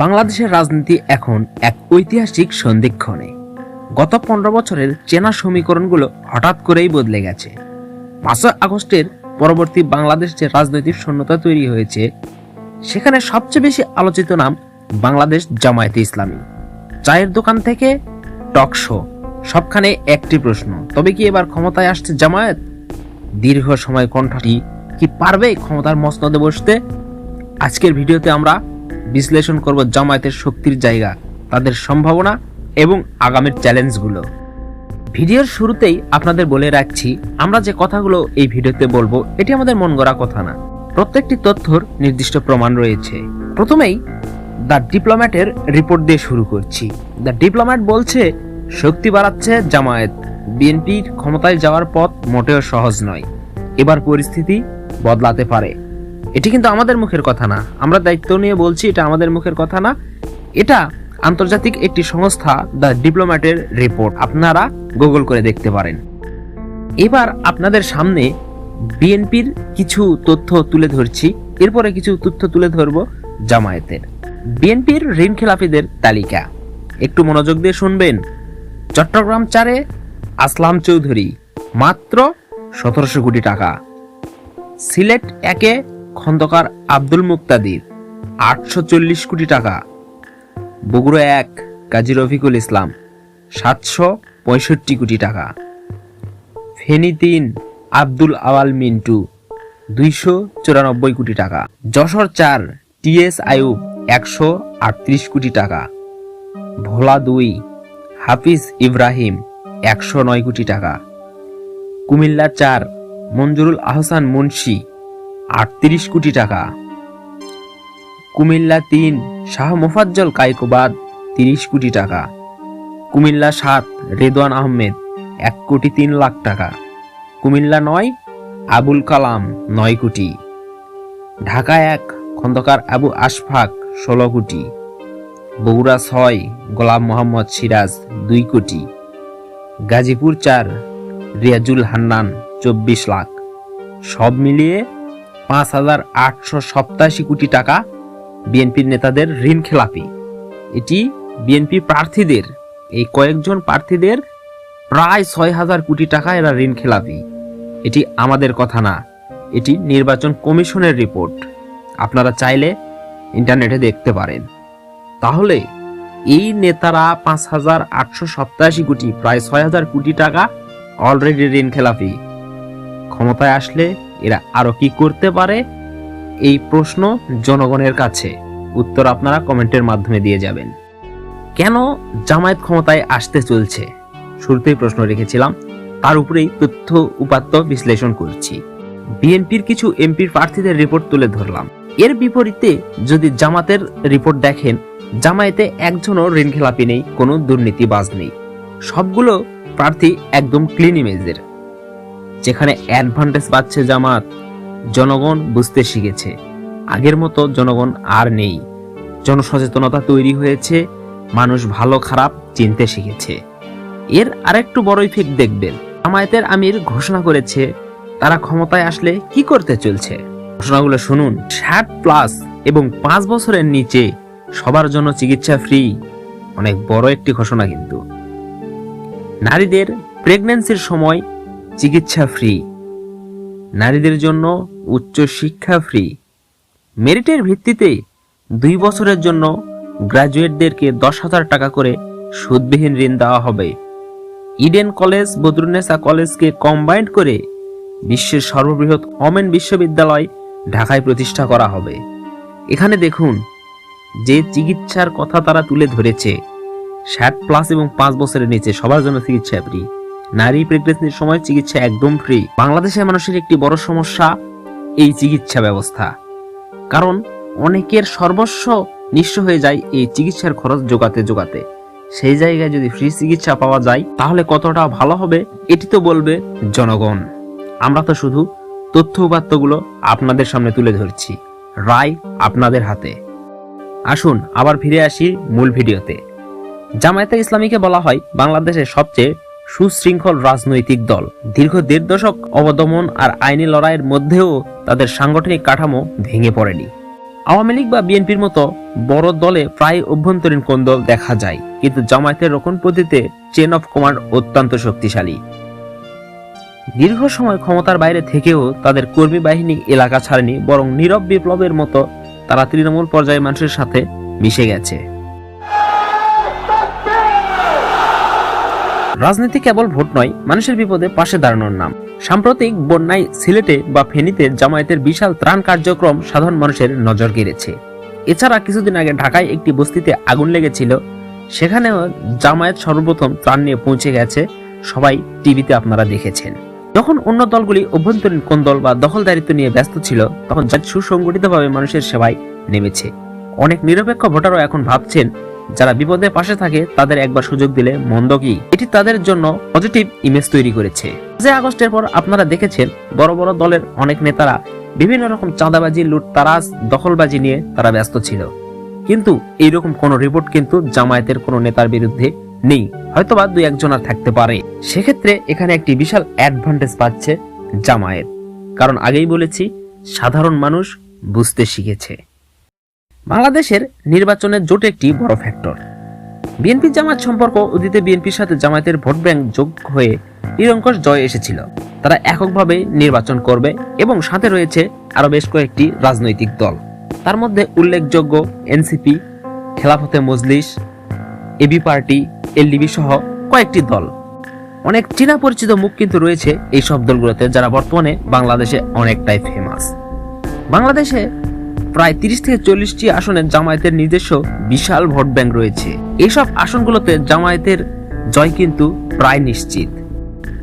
বাংলাদেশের রাজনীতি এখন এক ঐতিহাসিক সন্ধিক্ষণে। গত পনেরো বছরের চেনা সমীকরণগুলো হঠাৎ করেই বদলে গেছে। পাঁচই আগস্টের পরবর্তী বাংলাদেশ যে রাজনৈতিক শূন্যতা তৈরি হয়েছে, সেখানে সবচেয়ে বেশি আলোচিত নাম বাংলাদেশ জামায়াতে ইসলামী। চায়ের দোকান থেকে টক শো, সবখানে একটি প্রশ্ন, তবে কি এবার ক্ষমতায় আসছে জামায়াত? দীর্ঘ সময় কণ্ঠটি কি পারবে ক্ষমতার মসনদে বসতে? আজকের ভিডিওতে আমরা বিশ্লেষণ করব জামায়াতের শক্তির জায়গা, তাদের সম্ভাবনা এবং আগামীর চ্যালেঞ্জগুলো। ভিডিওর শুরুতেই আপনাদের বলে রাখছি, আমরা যে কথাগুলো এই ভিডিওতে বলব, এটি আমাদের মন গড়া কথা না। প্রত্যেকটি তথ্যর নির্দিষ্ট প্রমাণ রয়েছে। প্রথমেই, দ্য ডিপ্লোম্যাটের রিপোর্ট দিয়ে শুরু করছি। দ্য ডিপ্লোম্যাট বলছে, শক্তি বাড়াচ্ছে জামায়াত। বিএনপির ক্ষমতায় যাওয়ার পথ মোটেও সহজ নয়। এবার পরিস্থিতি বদলাতে পারে। এটি কিন্তু আমাদের মুখের কথা না। আমরা দায়িত্ব নিয়ে বলছি এটা আমাদের মুখের কথা না। এটা আন্তর্জাতিক একটি সংস্থা, দ্য ডিপ্লোম্যাটের রিপোর্ট। আপনারা গুগল করে দেখতে পারেন। এবার আপনাদের সামনে বিএনপির কিছু তথ্য তুলে ধরছি। এরপরে কিছু তথ্য তুলে ধরব জামায়াতের। বিএনপির ঋণ খেলাপিদের তালিকা। একটু মনোযোগ দিয়ে শুনবেন। চট্টগ্রাম চারে আসলাম চৌধুরী, মাত্র সতেরোশো কোটি টাকা। সিলেট একে খন্দকার আব্দুল মুক্তাদির, আটশো চল্লিশ কোটি টাকা। বগুড়া এক, কাজী রফিকুল ইসলাম, সাতশো পঁয়ষট্টি কোটি টাকা। ফেনী তিন, আব্দুল আওয়াল মিন্টু, দুইশো চুরানব্বই কোটি টাকা। যশোর চার টিএস আয়ুব একশো আটত্রিশ কোটি টাকা। ভোলা দুই, হাফিজ ইব্রাহিম, একশো নয় কোটি টাকা। কুমিল্লা চার, মঞ্জুরুল আহসান মুন্সি আটত্রিশ কোটি টাকা। কুমিল্লা তিন, শাহ মোফাজ্জল কাইকোবাদ তিরিশ কোটি টাকা। কুমিল্লা সাত, রেদওয়ান আহমেদ, এক কোটি তিন লাখ টাকা। কুমিল্লা নয়, আবুল কালাম, নয় কোটি। ঢাকা এক, খন্দকার আবু আশফাক, ষোলো কোটি। বগুড়া ছয়, গোলাম মোহাম্মদ সিরাজ, দুই কোটি। গাজীপুর চার, রিয়াজুল হান্নান, চব্বিশ লাখ। সব মিলিয়ে পাঁচ হাজার আটশো সপ্তাশি কোটি টাকা বিএনপির নেতাদের ঋণ খেলাপি। এটি বিএনপি প্রার্থীদের, এই কয়েকজন প্রার্থীদের প্রায় ছয় হাজার কোটি টাকা এরা ঋণ খেলাপি। এটি আমাদের কথা না, এটি নির্বাচন কমিশনের রিপোর্ট। আপনারা চাইলে ইন্টারনেটে দেখতে পারেন। তাহলে এই নেতারা পাঁচ হাজার আটশো সপ্তাশি কোটি, প্রায় ছয় হাজার কোটি টাকা অলরেডি ঋণ খেলাপি। ক্ষমতায় আসলে এরা আরও কি করতে পারে? এই প্রশ্ন জনগণের কাছে। উত্তর আপনারা কমেন্টের মাধ্যমে দিয়ে যাবেন। কেন জামায়াত ক্ষমতায় আসতে চলছে? শুরুতেই প্রশ্ন রেখেছিলাম। তার উপরেই তথ্য উপাত্ত বিশ্লেষণ করছি। বিএনপির কিছু এমপির প্রার্থীদের রিপোর্ট তুলে ধরলাম। এর বিপরীতে যদি জামাতের রিপোর্ট দেখেন, জামায়াতে একজনও ঋণ খেলাপি নেই, কোনো দুর্নীতিবাজ নেই। সবগুলো প্রার্থী একদম ক্লিন ইমেজের যেখানে অ্যাডভান্টেজ পাচ্ছে জামাত, জনগণ বুঝতে শিখেছে। আগের মতো জনগণ আর নেই। জনসচেতনতা তৈরি হয়েছে, মানুষ ভালো খারাপ চিনতে শিখেছে। এর আরেকটু বড় ইফেক্ট দেখবেন। জামায়াতের আমির ঘোষণা করেছে, তারা ক্ষমতায় আসলে কি করতে চলছে? ঘোষণাগুলো শুনুন। ষাট প্লাস এবং পাঁচ বছরের নিচে সবার জন্য চিকিৎসা ফ্রি অনেক বড় একটি ঘোষণা কিন্তু। নারীদের প্রেগন্যান্সির সময় চিকিৎসা ফ্রি। নারীদের জন্য উচ্চ শিক্ষা ফ্রি। মেরিটের ভিত্তিতে দুই বছরের জন্য গ্রাজুয়েটদেরকে দশ হাজার টাকা করে সুদবিহীন ঋণ দেওয়া হবে। ইডেন কলেজ বদরুন্নেসা কলেজকে কম্বাইন্ড করে বিশ্বের সর্ববৃহৎ ওমেন বিশ্ববিদ্যালয় ঢাকায় প্রতিষ্ঠা করা হবে। এখানে দেখুন, যে চিকিৎসার কথা তারা তুলে ধরেছে, ষাট প্লাস এবং পাঁচ বছরের নিচে সবার জন্য চিকিৎসা ফ্রি। নারী প্রেগনেন্সির সময় চিকিৎসা একদম ফ্রি বাংলাদেশের মানুষের একটি বড় সমস্যা এই চিকিৎসা ব্যবস্থা। কারণ অনেকের সর্বস্ব নিঃস্ব হয়ে যায় এই চিকিৎসার খরচ জোগাতে জোগাতে। সেই জায়গায় যদি ফ্রি চিকিৎসা পাওয়া যায়, তাহলে কতটা ভালো হবে এটি তো বলবে জনগণ। আমরা তো শুধু তথ্য উপাত্তগুলো আপনাদের সামনে তুলে ধরছি। রায় আপনাদের হাতে। আসুন আবার ফিরে আসি মূল ভিডিওতে। জামায়াতে ইসলামীকে বলা হয় বাংলাদেশের সবচেয়ে সুশৃঙ্খল রাজনৈতিক দল। দীর্ঘ দেড় দশক অবদমন আর আইনি লড়াইয়ের মধ্যেও তাদের সাংগঠনিক কাঠামো ভেঙে পড়েনি। আওয়ামী লীগ বা বিএনপির মতো বড় দলে প্রায় অভ্যন্তরীণ কোন্দল দেখা যায়, কিন্তু জামায়াতের রোকনপতিতে চেন অফ কমান্ড অত্যন্ত শক্তিশালী। দীর্ঘ সময় ক্ষমতার বাইরে থেকেও তাদের কর্মী বাহিনী এলাকা ছাড়েনি, বরং নীরব বিপ্লবের মতো তারা তৃণমূল পর্যায়ে মানুষের সাথে মিশে গেছে। রাজনীতি কেবল ভোট নয়, মানুষের বিপদে পাশে দাঁড়ানোর নাম। সাম্প্রতিক বন্যায় সিলেটে বা ফেনীতে জামায়াতের বিশাল ত্রাণ কার্যক্রম সাধারণ মানুষের নজর কেড়েছে। এছাড়া কিছুদিন আগে ঢাকায় একটি বস্তিতে আগুন লেগেছিল। সেখানেও জামায়াত সর্বপ্রথম ত্রাণ নিয়ে পৌঁছে গেছে। সবাই টিভিতে আপনারা দেখেছেন। যখন অন্য দলগুলি অভ্যন্তরীণ কোন্দল বা দখলদারিত্ব নিয়ে ব্যস্ত ছিল, তখন জামায়াত সুসংগঠিতভাবে মানুষের সেবায় নেমেছে। অনেক নিরপেক্ষ ভোটারও এখন ভাবছেন যারা বিপদে পাশে থাকে, তাদের একবার সুযোগ দিলে মন্দ কি? এটি তাদের জন্য পজিটিভ ইমেজ তৈরি করেছে। যে আগস্টের পর আপনারা দেখেছেন, বড় বড় দলের অনেক নেতারা বিভিন্ন রকম চাঁদাবাজি, লুটতারাজ, দখলবাজি নিয়ে তারা ব্যস্ত ছিল। কিন্তু এইরকম কোন রিপোর্ট কিন্তু জামায়াতের কোন নেতার বিরুদ্ধে নেই। হয়তোবা দুই একজন আর থাকতে পারে। সেক্ষেত্রে এখানে একটি বিশাল অ্যাডভান্টেজ পাচ্ছে জামায়াত। কারণ আগেই বলেছি, সাধারণ মানুষ বুঝতে শিখেছে। বাংলাদেশের নির্বাচনের জোট একটি বড় ফ্যাক্টর বিএনপি জামাত সম্পর্ক অতীতে বিএনপির সাথে জামায়াতের ভোট ব্যাংক যোগ হয়ে নিরঙ্কুশ জয় এসেছিল। তারা এককভাবে নির্বাচন করবে এবং সাথে রয়েছে আরও বেশ কয়েকটি রাজনৈতিক দল। তার মধ্যে উল্লেখযোগ্য এনসিপি, খেলাফতে মজলিস, এবি পার্টি, এলডিবি সহ কয়েকটি দল। অনেক চীনা পরিচিত মুখ কিন্তু রয়েছে এই সব দলগুলোতে, যারা বর্তমানে বাংলাদেশে অনেকটাই ফেমাস বাংলাদেশে প্রায় তিরিশ থেকে চল্লিশটি আসনে জামায়াতের নিজস্ব বিশাল ভোট ব্যাংক রয়েছে। এইসব আসনগুলোতে জামায়াতের জয় কিন্তু প্রায় নিশ্চিত।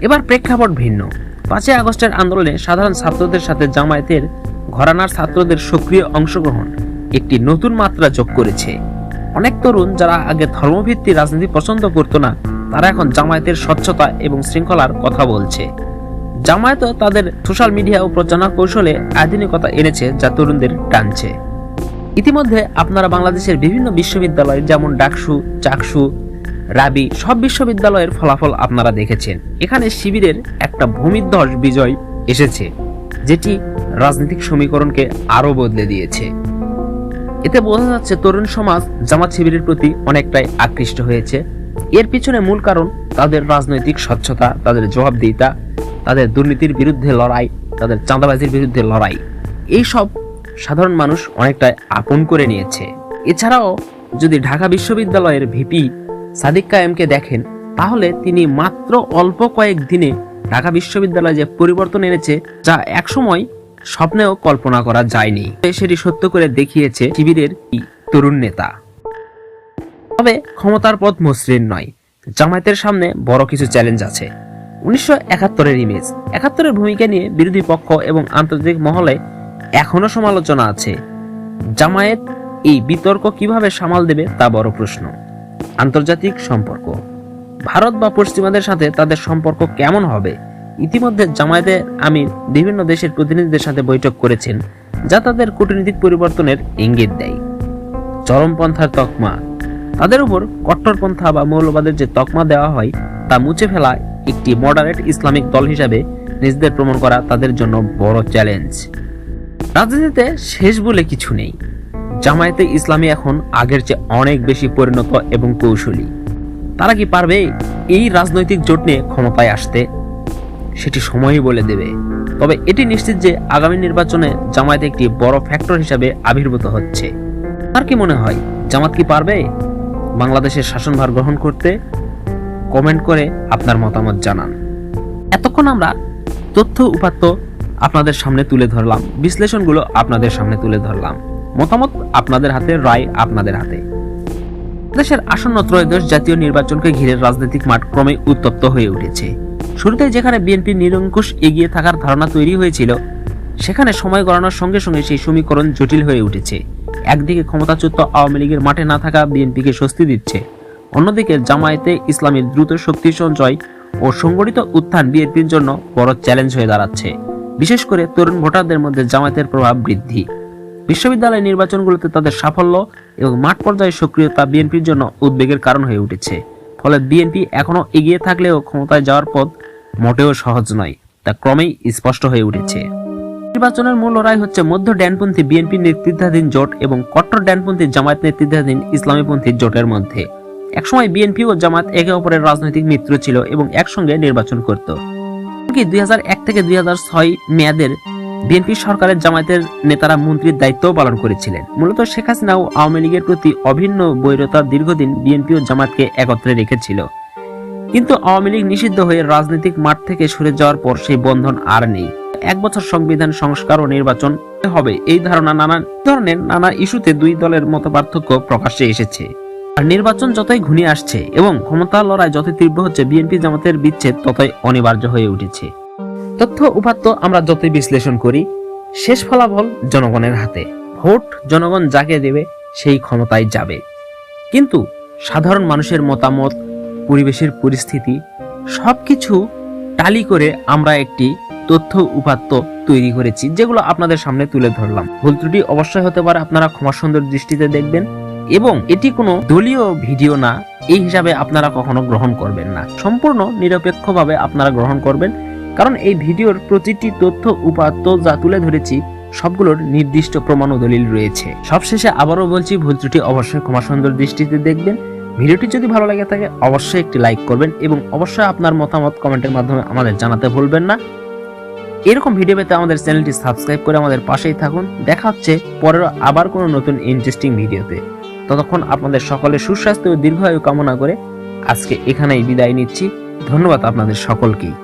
এবার প্রেক্ষাপট ভিন্ন। পাঁচই আগস্টের আন্দোলনে সাধারণ ছাত্রদের সাথে জামায়াতের ঘরানার ছাত্রদের সক্রিয় অংশগ্রহণ একটি নতুন মাত্রা যোগ করেছে। অনেক তরুণ যারা আগে ধর্মভিত্তিক রাজনীতি পছন্দ করতো না, তারা এখন জামায়াতের স্বচ্ছতা এবং শৃঙ্খলার কথা বলছে। জামায়াতও তাদের সোশ্যাল মিডিয়া ও প্রচারণা কৌশলে আধুনিকতা এনেছে যা তরুণদের টানছে। ইতিমধ্যে আপনারা বাংলাদেশের বিভিন্ন বিশ্ববিদ্যালয় যেমন ডাকসু, চাকসু, রাবি সব বিশ্ববিদ্যালয়ের ফলাফল আপনারা দেখেছেন। এখানে শিবিরের একটা ভূমিধ্বস বিজয় এসেছে, যেটি রাজনৈতিক সমীকরণকে আরও বদলে দিয়েছে। এতে বোঝা যাচ্ছে তরুণ সমাজ জামাত শিবিরের প্রতি অনেকটাই আকৃষ্ট হয়েছে। এর পিছনে মূল কারণ তাদের রাজনৈতিক স্বচ্ছতা, তাদের জবাবদিহিতা তাদের দুর্নীতির বিরুদ্ধে লড়াই, তাদের চাঁদাবাজির বিরুদ্ধে লড়াই। এই সব সাধারণ মানুষ অনেকটাই আপন করে নিয়েছে। এছাড়াও যদি ঢাকা বিশ্ববিদ্যালয়ের ভিপি সাদিক কায়েমকে দেখেন, তাহলে তিনি মাত্র অল্প কয়েক দিনে ঢাকা বিশ্ববিদ্যালয়ে যে পরিবর্তন এনেছে, যা একসময় স্বপ্নেও কল্পনা করা যায়নি। সেটি সত্য করে দেখিয়েছে শিবিরের তরুণ নেতা। তবে ক্ষমতার পথ মসৃণ নয়। জামায়াতের সামনে বড় কিছু চ্যালেঞ্জ আছে। উনিশশো একাত্তরের ইমেজ একাত্তরের ভূমিকা নিয়ে বিরোধী পক্ষ এবং আন্তর্জাতিক মহলে এখনও সমালোচনা আছে। জামায়াত এই বিতর্ক কীভাবে সামাল দেবে তা বড় প্রশ্ন। আন্তর্জাতিক সম্পর্ক। ভারত বা পশ্চিমাদের সাথে তাদের সম্পর্ক কেমন হবে? ইতিমধ্যে জামায়াতের আমির বিভিন্ন দেশের প্রতিনিধিদের সাথে বৈঠক করেছেন, যা তাদের কূটনৈতিক পরিবর্তনের ইঙ্গিত দেয়। চরমপন্থার তকমা। তাদের উপর কট্টরপন্থা বা মৌলবাদের যে তকমা দেওয়া হয়, তা মুছে ফেলা একটি মডারেট ইসলামিক দল হিসাবে নিজেদের প্রমাণ করা তাদের জন্য বড় চ্যালেঞ্জ রাজনীতিতে শেষ বলে কিছু নেই। জামায়াতে ইসলামী এখন আগের চেয়ে অনেক বেশি পরিণত এবং কৌশলী। তারা কি পারবে এই রাজনৈতিক জোট নিয়ে ক্ষমতায় আসতে? সেটি সময়ই বলে দেবে। তবে এটি নিশ্চিত যে আগামী নির্বাচনে জামায়াত একটি বড় ফ্যাক্টর হিসাবে আবির্ভূত হচ্ছে। আর কি মনে হয়, জামাত কি পারবে? বাংলাদেশের শাসনভার গ্রহণ করতে কমেন্ট করে আপনার মতামত জানান। এতক্ষণ আমরা তথ্য উপাত্ত আপনাদের সামনে তুলে ধরলাম, বিশ্লেষণগুলো আপনাদের সামনে তুলে ধরলাম, মতামত আপনাদের হাতে, রায় আপনাদের হাতে। দেশের আসন্ন ত্রয়োদশ জাতীয় নির্বাচনকে ঘিরে রাজনৈতিক মাঠ ক্রমে উত্তপ্ত হয়ে উঠেছে। শুরুতে যেখানে বিএনপি নিরঙ্কুশ এগিয়ে থাকার ধারণা তৈরি হয়েছিল, সেখানে সময় গড়ানোর সঙ্গে সঙ্গে সেই সমীকরণ জটিল হয়ে উঠেছে। একদিকে ক্ষমতাচ্যুত আওয়ামী লীগের মাঠে না থাকা বিএনপিকে স্বস্তি দিচ্ছে অন্যদিকে জামায়াতে ইসলামীর দ্রুত শক্তি সঞ্চয় ও সংগঠিত উত্থান বিএনপির জন্য বড় চ্যালেঞ্জ হয়ে দাঁড়াচ্ছে। বিশেষ করে তরুণ ভোটারদের মধ্যে জামায়াতের প্রভাব বৃদ্ধি। বিশ্ববিদ্যালয় নির্বাচনগুলোতে তাদের সাফল্য এবং মাঠ পর্যায়ে সক্রিয়তা বিএনপির জন্য উদ্বেগের কারণ হয়ে উঠেছে। ফলে বিএনপি এখনও এগিয়ে থাকলেও ক্ষমতায় যাওয়ার পথ মোটেও সহজ নয়, তা ক্রমেই স্পষ্ট হয়ে উঠেছে। নির্বাচনের মূল লড়াই হচ্ছে মধ্য ড্যানপন্থী বিএনপি নেতৃত্বাধীন জোট এবং কট্টর ড্যানপন্থী জামায়াত নেতৃত্বাধীন ইসলামীপন্থী জোটের মধ্যে। একসময় বিএনপি ও জামাত একে অপরের রাজনৈতিক মিত্র ছিল এবং একসঙ্গে নির্বাচন করত। দুই থেকে দুই মেয়াদের বিএনপি সরকারের জামায়াতের নেতারা মন্ত্রীর দায়িত্ব পালন করেছিলেন। মূলত শেখ হাসিনা ও আওয়ামী লীগের প্রতি অভিন্ন বৈরতা দীর্ঘদিন বিএনপি ও জামাতকে একত্রে রেখেছিল। কিন্তু আওয়ামী লীগ নিষিদ্ধ হয়ে রাজনৈতিক মাঠ থেকে সরে যাওয়ার পর সেই বন্ধন আর নেই। এক বছর সংবিধান সংস্কার ও নির্বাচন হবে এই ধারণা নানা ধরনের নানা ইস্যুতে দুই দলের মত পার্থক্য প্রকাশ্যে এসেছে। আর নির্বাচন যতই ঘনিয়ে আসছে এবং ক্ষমতা লড়াই যত তীব্র হচ্ছে বিএনপি জামাতের বিচ্ছেদ ততই অনিবার্য হয়ে উঠেছে। তথ্য উপাত্ত আমরা যতই বিশ্লেষণ করি, শেষ ফলাফল জনগণের হাতে। ভোট জনগণ যাকে দেবে, সেই ক্ষমতায় যাবে। কিন্তু সাধারণ মানুষের মতামত, পরিবেশের পরিস্থিতি, সবকিছু টালি করে আমরা একটি তথ্য উপাত্ত তৈরি করেছি, যেগুলো আপনাদের সামনে তুলে ধরলাম। ভুল ত্রুটি অবশ্যই হতে পারে, আপনারা ক্ষমা সুন্দর দৃষ্টিতে দেখবেন। এবং এটি কোনো দলীয় ভিডিও না। এই হিসাবে আপনারা কখনো গ্রহণ করবেন না। সম্পূর্ণ নিরপেক্ষভাবে আপনারা গ্রহণ করবেন, কারণ এই ভিডিওর প্রতিটি তথ্য, উপাত্ত যা তুলে ধরেছি, সবগুলোর নির্দিষ্ট প্রমাণ ও দলিল রয়েছে। সবশেষে আবারও বলছি, ভুল ত্রুটি অবশ্যই ক্ষমা সুন্দর দৃষ্টিতে দেখবেন। ভিডিওটি যদি ভালো লাগে থাকে, অবশ্যই একটি লাইক করবেন এবং অবশ্যই আপনার মতামত কমেন্টের মাধ্যমে আমাদের জানাতে ভুলবেন না। এরকম ভিডিও পেতে আমাদের চ্যানেলটি সাবস্ক্রাইব করে আমাদের পাশেই থাকুন। দেখা হচ্ছে পরের আবার কোনো নতুন ইন্টারেস্টিং ভিডিওতে। ততক্ষণ আপনাদের সকলের সুস্বাস্থ্য ও দীর্ঘায়ু কামনা করে আজকে এখানেই বিদায় নিচ্ছি। ধন্যবাদ আপনাদের সকলকেই।